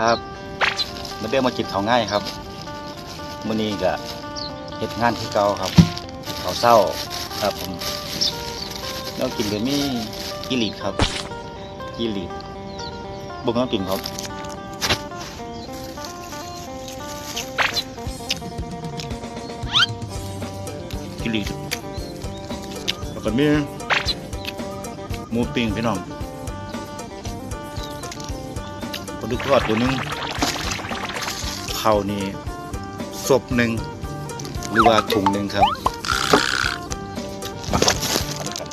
ครับมาเดินมากินข้าง่ายครับมื้อนี้ก็เฮ็ดงานที่เก่าครับเขาเศร้าครับผมแล้วกินก็มีกิริดครับกิริดบุกน้องกินครับกิริดแล้วก็มีหมูปิ้งพี่น้อง ปลาดุกทอดตัวนึงเข่านี่ศพหนึ่งหรือว่าถุงหนึ่งครับเอาละครับ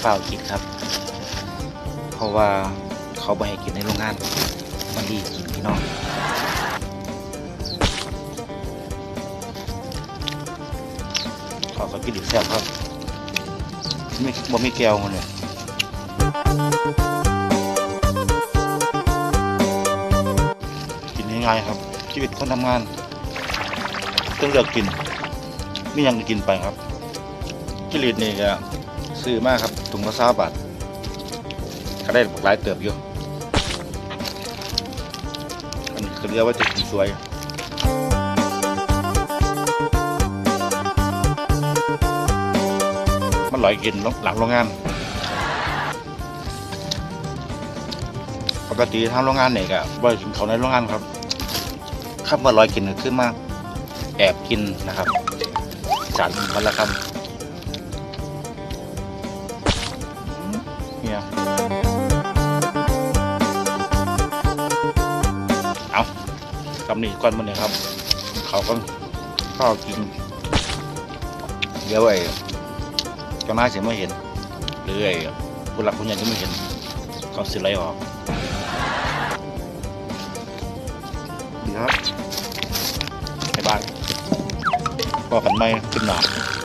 เปล่ากินครับ เพราะว่าเขาไม่ให้กินในโรงงานมันดีกินพี่น้องเขาก็กินดิบแซ่บครับไม่บ่มีแก้วมันเนี่ย กินง่ายครับ ชีวิตคนทำงานต้องเลือกกินไม่ยังกินไปครับกิริตนี่ก็ซื้อมากครับถุงละสาบาทก็ได้หลายเติบอยู่อันนี้คือเรียกว่าจะกินสวยมันลอยกินหลังโรงงานปกติทางโรงงานเนี่ยก็บ่อยกินเขาในโรงงานครับ คำว่าร้อยกินก็ขึ้นมาก แอบกินนะครับจานวันละคำเนี่ยเอาคำนี้ก่อนมันเนี่ยครับ เขาก็ข้าวกิน เดี๋ยวไอ้เจ้านายเสียไม่เห็น หรือไอ้ผู้หลักผู้ใหญ่จะไม่เห็นเขาสิไลออกดีครับ บ้ายบายพอกันไหมขึ้นหนา